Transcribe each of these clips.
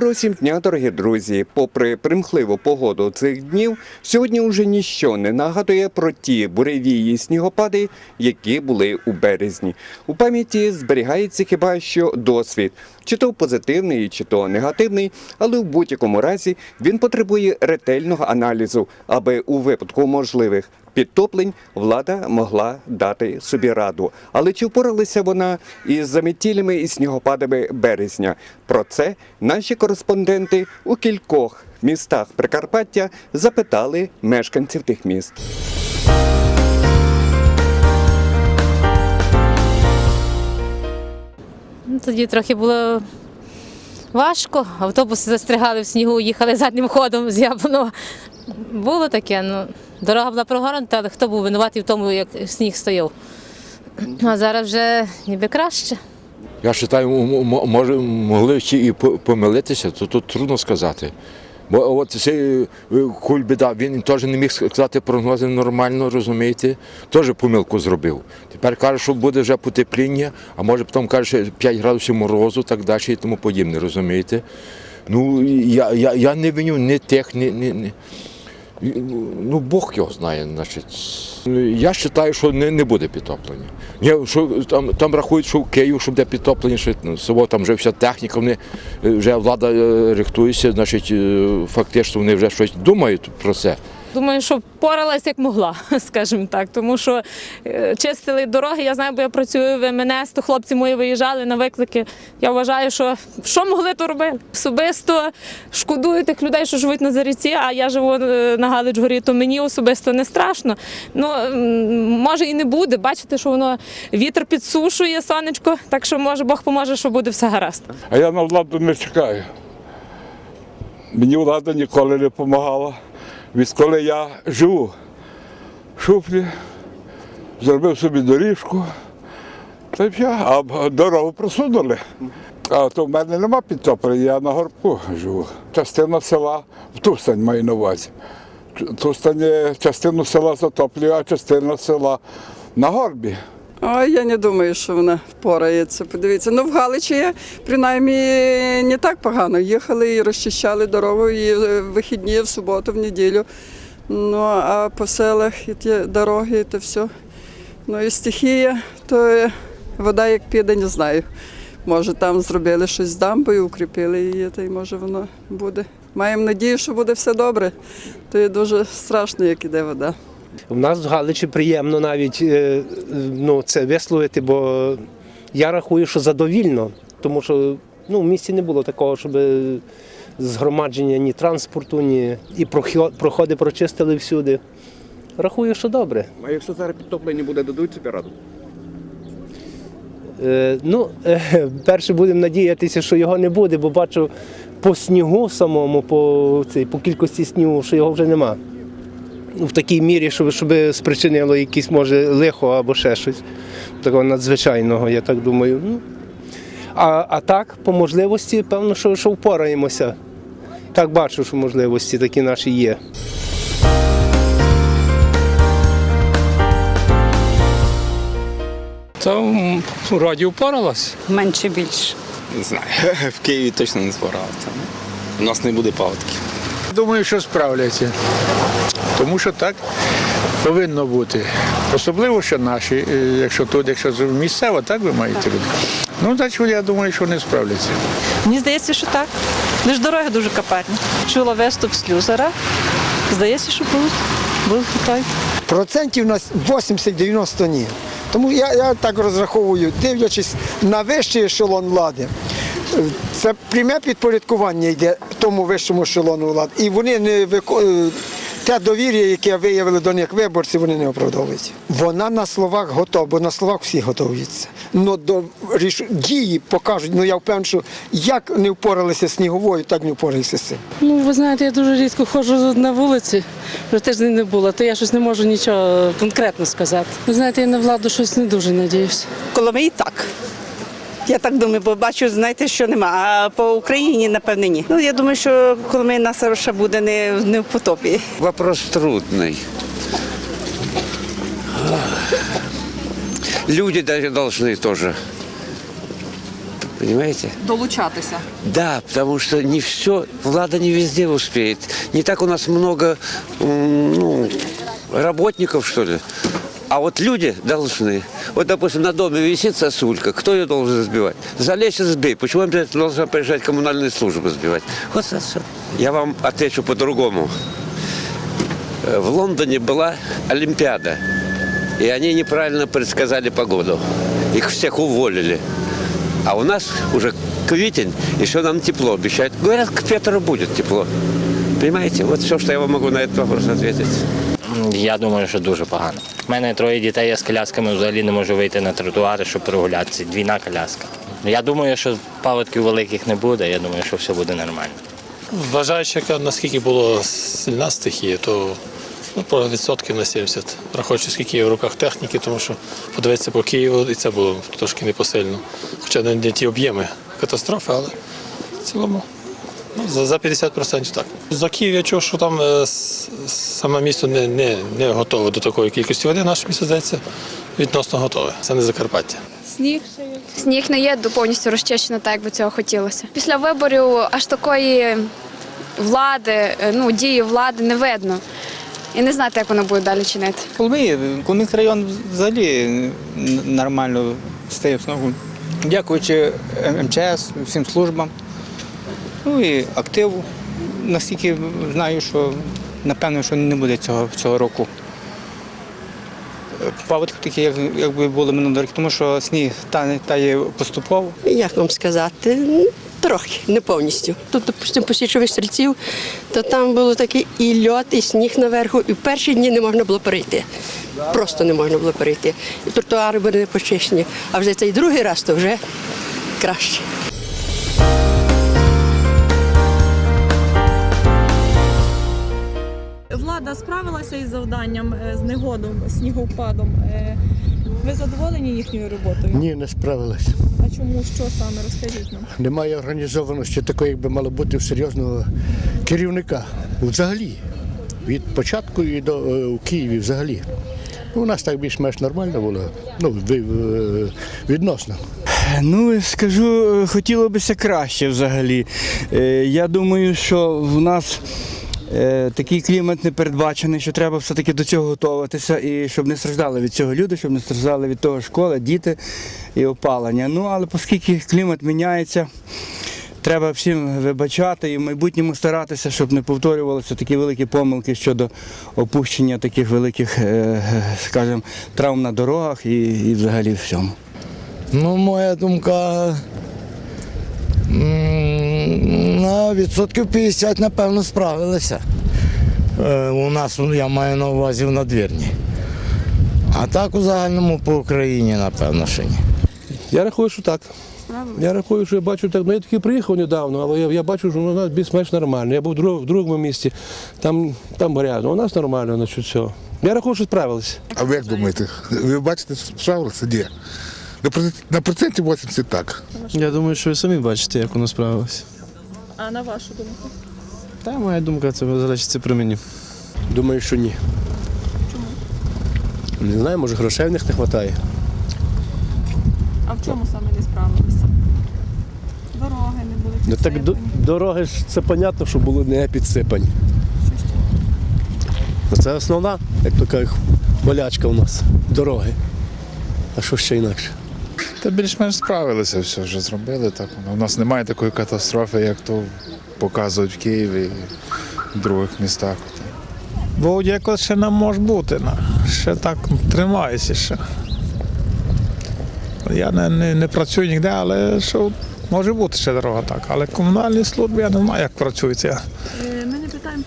Доброго всім дня, дорогі друзі. Попри примхливу погоду цих днів, сьогодні уже ніщо не нагадує про ті буревії снігопади, які були у березні. У пам'яті зберігається хіба що досвід, чи то позитивний, чи то негативний, але в будь-якому разі він потребує ретельного аналізу, аби у випадку можливих підтоплень влада могла дати собі раду. Але чи впоралася вона із заметілями і снігопадами березня? Про це наші кореспонденти у кількох містах Прикарпаття запитали мешканців тих міст. Ну, Тоді трохи було важко. Автобуси застрягали в снігу, їхали заднім ходом з Яблонова. Було таке, ну, дорога була прогорнута, але хто був винуватий в тому, як сніг стояв. А зараз вже ніби краще. Я вважаю, могли ще і помилитися, то тут трудно сказати. Бо от цей е, кульбіда, він теж не міг сказати прогнози нормально, розумієте, теж помилку зробив. Тепер каже, що буде вже потепління, а може потім каже, що 5 градусів морозу, так далі і тому подібне, розумієте. Ну, я, я, я не виню ні тих, ні, ні, ні. Ну, Бог його знає, значить. Я вважаю, що не, не буде підтоплення. Ні, що там, там рахують, що в Київ, що буде підтоплення, що ну, село, там вже вся техніка, вони е, вже влада е, рихтується, значить, е, фактично вони вже щось думають про це. Думаю, що впоралась як могла, скажімо так. Тому що е, чистили дороги. Я знаю, бо я працюю в МНС, то хлопці мої виїжджали на виклики. Я вважаю, що що могли, то робили. Особисто шкодую тих людей, що живуть на Заріці, а я живу е, на Галичгорі, то мені особисто не страшно. Ну, може і не буде. Бачите, що воно вітер підсушує сонечко, так що може Бог поможе, що буде все гаразд. А я на владу не чекаю. Мені влада ніколи не допомагала. Відколи я живу в шуфлі, зробив собі доріжку, та й все, а дорогу просунули. А то в мене нема підтоплення, я на горбку живу. Частина села в Тустань маю на увазі. Тустань частину села затоплює, а частина села на горбі. Ой, я не думаю, що вона впорається. Подивіться, ну в Галичі принаймні не так погано. Їхали і розчищали дорогу і е, в вихідні, в суботу, в неділю. Ну а по селах і ті дороги, і те все. Ну і стихія, то е, вода як піде, не знаю. Може, там зробили щось з дамбою, укріпили її, та й може воно буде. Маємо надію, що буде все добре. То є дуже страшно, як іде вода. У нас в Галичі приємно навіть е, ну, це висловити, бо я рахую, що задовільно, тому що ну, в місті не було такого, щоб згромадження ні транспорту, ні і проходи прочистили всюди. Рахую, що добре. А якщо зараз підтоплення буде, дадуть собі раду? Е, ну, е, перше будемо надіятися, що його не буде, бо бачу по снігу самому, по, цей, по кількості снігу, що його вже нема. В такій мірі, щоб, щоб спричинило якесь, може, лихо або ще щось такого надзвичайного, я так думаю. Ну, а, а так, по можливості, певно, що, що впораємося. Так бачу, що можливості такі наші є. Та м, вроді впоралась. менше більше. Не знаю. В Києві точно не збирався. У нас не буде паводків. Думаю, що справляться. Тому що так повинно бути. Особливо, що наші, е, якщо тут, якщо місцево, так ви маєте бути. Ну, значить, я думаю, що вони справляться. Мені здається, що так. Лиш дороги дуже капарні. Чула виступ слюсара. Здається, що будуть. Будуть той. Процентів на 80-90 ні. Тому я, я так розраховую, дивлячись на вищий ешелон влади, е, це пряме підпорядкування йде тому вищому ешелону влади. І вони не вико... те довір'я, яке виявили до них виборці, вони не оправдовують. Вона на словах готова, бо на словах всі готуються. Ну до ріш... дії покажуть. Ну я впевнений, що як не впоралися з сніговою, так не впоралися з цим. Ну, ви знаєте, я дуже рідко ходжу на вулиці, вже тиждень не було, то я щось не можу нічого конкретно сказати. Ви знаєте, я на владу щось не дуже надіюся. Коломиї так. Я так думаю, бо бачу, знаєте, що нема. А по Україні, напевне, ні. Ну, я думаю, що Коломия нас ще буде не, не в потопі. Вопрос трудний. Люди даже должны тоже Понимаете? Долучатися. Да, потому что не все, влада не везде успеет. Не так у нас много ну, работников, что ли. А вот люди должны. Вот, допустим, на доме висит сосулька. Кто ее должен сбивать? Залезь и сбей. Почему обязательно должна приезжать коммунальные службы сбивать? Вот это всё. Я вам отвечу по-другому. Э, В Лондоне была Олимпиада. И они неправильно предсказали погоду. Их всех уволили. А у нас уже квитень, все нам тепло обещают. Говорят, к Петру будет тепло. Понимаете? Вот все, что я вам могу на этот вопрос ответить. Я думаю, що дуже погано. У мене троє дітей, я з колясками взагалі не можу вийти на тротуари, щоб прогулятися. Двійна коляска. Я думаю, що паводків великих не буде, я думаю, що все буде нормально. Вважаючи, наскільки була сильна стихія, то ну, про відсотків на 70. Враховуючи, скільки є в руках техніки, тому що подивитися по Києву, і це було трошки непосильно. Хоча не, ті об'єми катастрофи, але в цілому ну, за, за 50% так. За Київ я чув, що там е, саме місто не, не, не готове до такої кількості води. Наше місто здається відносно готове. Це не Закарпаття. Сніг Сніг не є повністю розчищено так, як би цього хотілося. Після виборів аж такої влади, е, ну дії влади не видно. І не знаєте, як воно буде далі чинити. Коломиї, Коломийський район взагалі нормально стає знову. Дякуючи МЧС, всім службам. Ну і активу. Наскільки знаю, що напевно, що не буде цього, цього року. Паводки такі, як, якби були минулого року, тому що сніг тане тає поступово. Як вам сказати? Ну, Трохи, не повністю. Тут, допустимо, по січових стрільців, то там було такий і льот, і сніг наверху, і в перші дні не можна було перейти. Просто не можна було перейти. І тротуари були не почищені. А вже цей другий раз то вже краще. Влада справилася із завданням е, з негодом, снігопадом. Е, Ви задоволені їхньою роботою? Ні, не справилася. А чому що саме розкажіть нам? Немає організованості такої, як би мало бути у серйозного керівника. Взагалі. Від початку і до е, у Києві взагалі. У нас так більш-менш нормально було. Ну, відносно. Ну, скажу, е, хотіло бися краще взагалі. Я думаю, що в нас такий клімат не передбачений, що треба все-таки до цього готуватися і щоб не страждали від цього люди, щоб не страждали від того школа, діти і опалення. Ну, але оскільки клімат міняється, треба всім вибачати і в майбутньому старатися, щоб не повторювалися такі великі помилки щодо опущення таких великих, е, е, скажімо, травм на дорогах і, і взагалі всьому. Ну, моя думка. На відсотків 50, напевно, справилися. Е, У нас, ну, я маю на увазі в надвірні. А так у загальному по Україні, напевно, ще ні. Я рахую, що так. Я рахую, що я бачу так. Ну я таки приїхав недавно, але я, я бачу, що у нас більш-менш нормально. Я був в друг- в другому місті, там, там грязно. У нас нормально насчет цього. Я рахую, що справилися. А ви як думаєте? Ви бачите, що справилися? Ні. На На проценті 80 так. Я думаю, що ви самі бачите, як воно справилося. А на вашу думку? Та моя думка, це залежить при мені. Думаю, що ні. Чому? Не знаю, може грошей в них не вистачає. А в чому саме не справилися? Дороги не були Ну так до- дороги ж це понятно, що були не підсипані. Ну, Це основна, як то кажуть, болячка у нас. Дороги. А що ще інакше? Та більш-менш справилися, все вже зробили. Так. У нас немає такої катастрофи, як то показують в Києві і в других містах. Якось ще нам може бути. Ще так тримаюся ще. Я не, не, не працюю ніде, але що може бути ще дорога так. Але комунальні служби я не знаю, як питаємо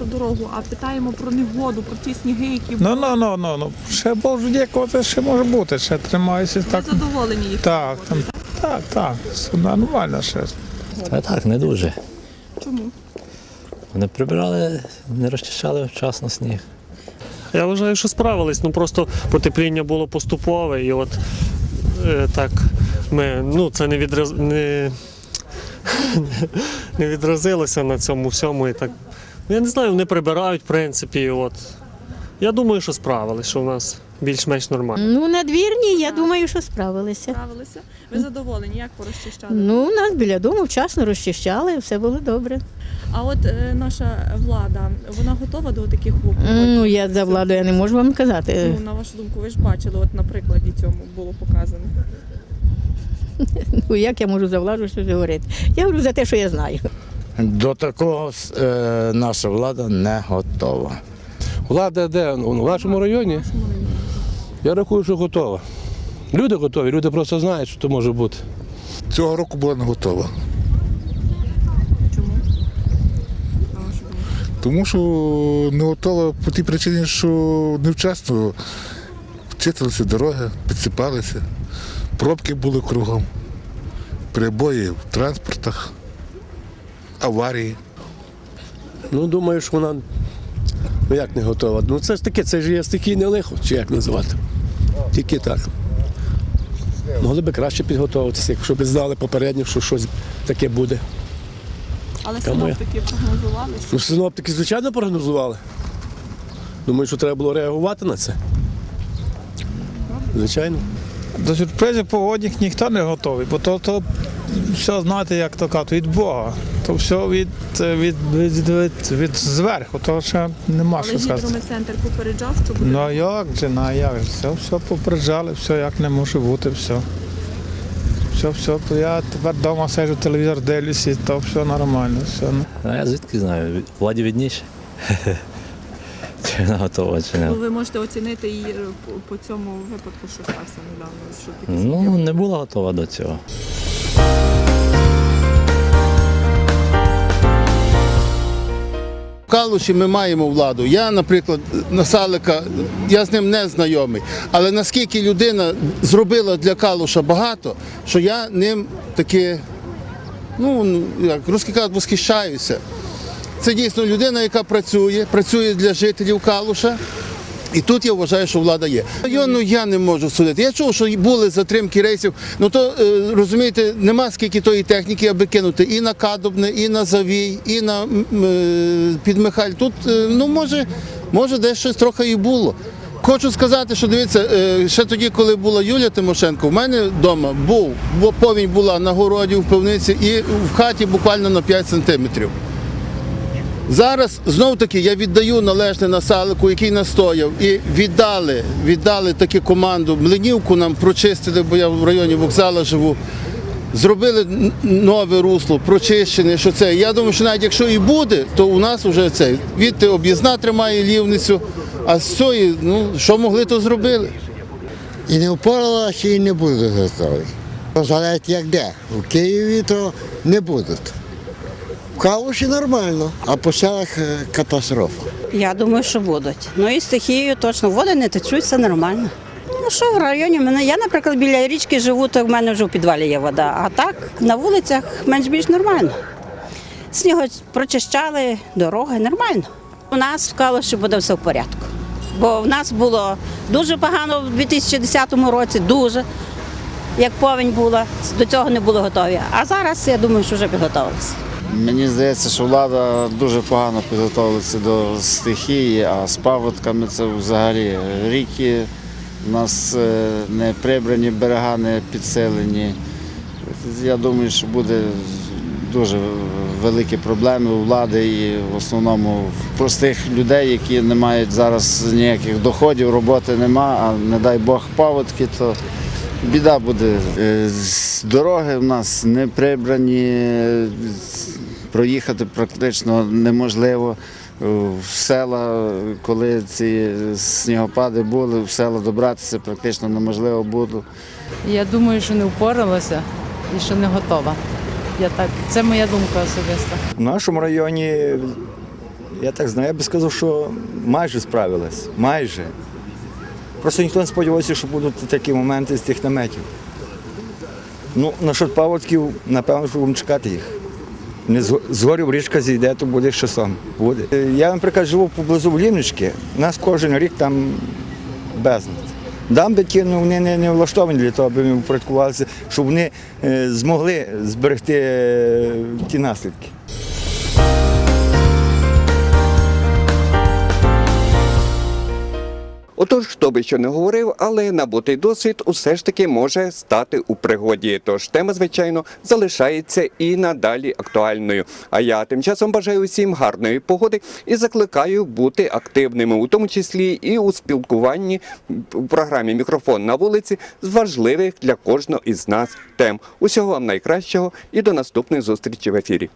про дорогу, а питаємо про негоду, про ті сніги, які Ну, ну, ну, ну, ну. Ще Божу дякувати, ще може бути, ще тримаюся. Так, задоволені їх. так, там, так, так, все нормально ще. Та так, не дуже. Чому? Вони прибирали, не розчищали вчасно сніг. Я вважаю, що справились. Ну просто потепління було поступове, і от е, так ми, ну, це не, відраз, не, не відразилося на цьому всьому. І так. Ну, Я не знаю, вони прибирають, в принципі. От. Я думаю, що справились, що в нас більш-менш нормально. Ну, надвірні, я думаю, що справилися. Справилися? Ви задоволені, як порозчищали? Ну, у нас біля дому вчасно розчищали, все було добре. А от е, наша влада, вона готова до таких випадків? Ну, я за владу я не можу вам казати. Ну, на вашу думку, ви ж бачили, от на прикладі цьому було показано. Ну, як я можу за владу щось говорити? Я говорю за те, що я знаю. До такого е, наша влада не готова. Влада де? У вашому районі? Я рахую, що готова. Люди готові, люди просто знають, що це може бути. Цього року була не готова. Чому? Тому що не готова по тій причині, що невчасно чистилися дороги, підсипалися, пробки були кругом, перебої в транспортах, аварії. Ну, думаю, що вона ну, як не готова. Ну це ж таке, це ж є стихійне лихо, чи як називати. Тільки так. Могли б краще підготуватися, якщо б знали попередньо, що щось таке буде. Але Та моя. синоптики прогнозували, що Ну, синоптики, звичайно, прогнозували. Думаю, що треба було реагувати на це. Звичайно. До сюрпризів погодних ніхто не готовий, бо то, то все, знаєте, як то кажуть, від Бога. То все від, від, від, від, від зверху, то ще нема але що сказати. гідрометцентр попереджав, що буде. Ну як же, ну а як же, все, все попереджали, все як не може бути, все. Все, все, то я тепер вдома сиджу, телевізор дивлюся, і то все нормально. Все. А я звідки знаю? Владі відніше. Чи вона готова, чи не. Ну, ви можете оцінити її е, по, по цьому випадку, що стався недавно. Що таке Ну, не була готова до цього. Калуші ми маємо владу. Я, наприклад, Насалика, я з ним не знайомий. Але наскільки людина зробила для Калуша багато, що я ним таки, ну, як русський кажуть, восхищаюся. Це дійсно людина, яка працює, працює для жителів Калуша. І тут я вважаю, що влада є. Району я не можу судити. Я чув, що були затримки рейсів. Ну то е, розумієте, нема скільки тої техніки, аби кинути і на Кадобне, і на Завій, і на е, Підмихаль. Тут е, ну може, може десь щось трохи і було. Хочу сказати, що дивіться, ще тоді, коли була Юлія Тимошенко, в мене вдома був, бо повінь була на городі, в пивниці і в хаті буквально на 5 сантиметрів. Зараз знов таки я віддаю належне насалику, який настояв, і віддали, віддали таки команду. Млинівку нам прочистили, бо я в районі вокзалу живу. Зробили нове русло, прочищене, що це. Я думаю, що навіть якщо і буде, то у нас вже це. Відти об'їзна тримає лівницю, а з цієї, ну, що могли, то зробили. І не впоралася, і не буде готовий. Залежить як де. У Києві то не будуть. Калуші нормально, а по селах е, катастрофа. Я думаю, що будуть. Ну і стихією точно води не течуть, все нормально. Ну що в районі мене? Я, наприклад, біля річки живу, то в мене вже в підвалі є вода. А так на вулицях менш-більш нормально. Сніго прочищали, дороги нормально. У нас в Калуші буде все в порядку. Бо в нас було дуже погано в 2010 році, дуже. Як повінь була, до цього не були готові. А зараз я думаю, що вже підготовилися. Мені здається, що влада дуже погано підготовилася до стихії, а з паводками це взагалі ріки. У нас е, не прибрані берега, не підселені. Я думаю, що буде дуже великі проблеми у влади і в основному в простих людей, які не мають зараз ніяких доходів, роботи нема, а не дай Бог паводки, то біда буде. Е, Дороги в нас не прибрані, проїхати практично неможливо. В села, коли ці снігопади були, в села добратися практично неможливо було. Я думаю, що не впоралася і що не готова. Я так, це моя думка особиста. В нашому районі, я так знаю, я би сказав, що майже справилась. Майже. Просто ніхто не сподівався, що будуть такі моменти з тих наметів. Ну, насчет паводків, напевно, що будемо чекати їх. Не з- з річка зійде, то буде що сам. Буде. Е, Я, наприклад, живу поблизу Влівнички, у нас кожен рік там безлад. Дамби ті ну, вони не, не влаштовані для того, аби ми упорядкувалися, щоб вони е, змогли зберегти е, ті наслідки. Отож, хто би що не говорив, але набутий досвід усе ж таки може стати у пригоді. Тож тема, звичайно, залишається і надалі актуальною. А я тим часом бажаю усім гарної погоди і закликаю бути активними, у тому числі і у спілкуванні в програмі Мікрофон на вулиці з важливих для кожного із нас тем. Усього вам найкращого і до наступної зустрічі в ефірі.